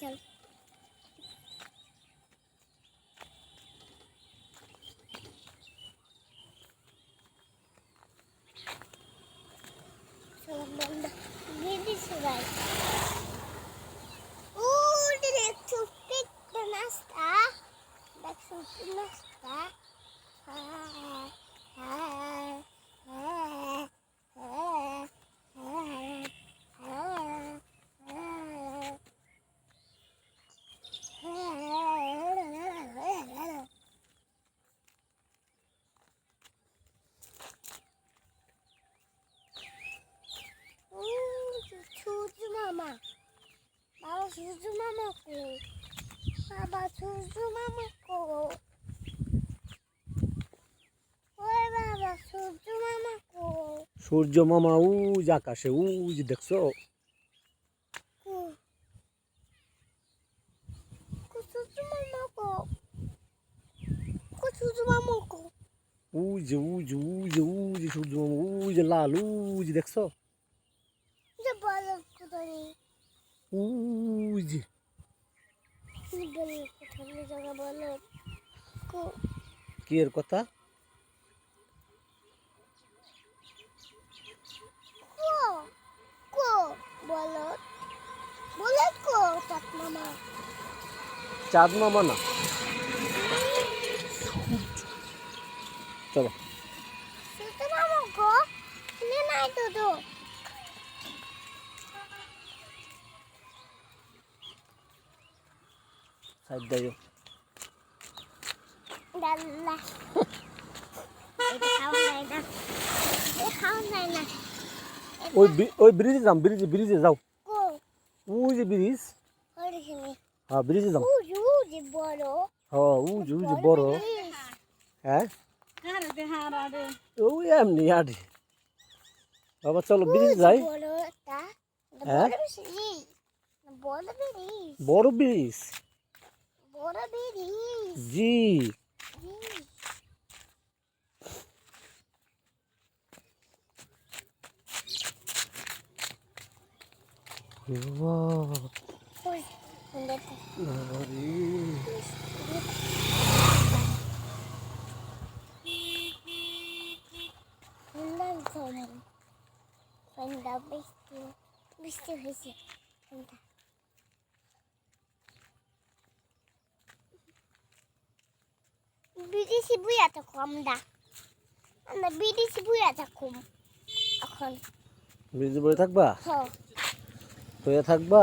চল চল বন্ধ দিদি সবাই উঠে দেখছ পিকটা নাস্তা। দেখছ নাস্তা। হ্যাঁ হ্যাঁ হ্যাঁ হ্যাঁ হ্যাঁ হ্যাঁ সূর্য মামা বাবা সূর্য মামা কো বাবা সূর্য মামা কো ওই বাবা সূর্য মামা কো সূর্য মামা উজ আকাশে উজ দেখছ? উজ উজ উজ উজ সূর্য মামা উজ লাল উজ দেখছ? বলো কোথায় উজ বলো কো এর কথা? চাঁদ মামা না। চলো মামা নে নাই তো। সাইড দাও ডাল্লা এটা খাওয়া যায় না এটা খাওয়া যায় না ওই ওই ব্রিজে যাও ব্রিজে ব্রিজে যাও উজ ব্রিজ হ্যাঁ ব্রিজে যাও বড় হ্যাঁ উজ উজ বড় হ্যাঁ ওই এমনি আডি বাবা চলো ব্রিজ যাই হ্যাঁ? বড় ব্রিজ জি। বাহ, ওই দেখো বাবা রে। সুন্দর বিদেশি বুয়া কম দা। আমরা বিদেশি বুয়া তো কম এখন। ব্রিজে বসে থাকবা? হ্যাঁ হয়ে থাকবা?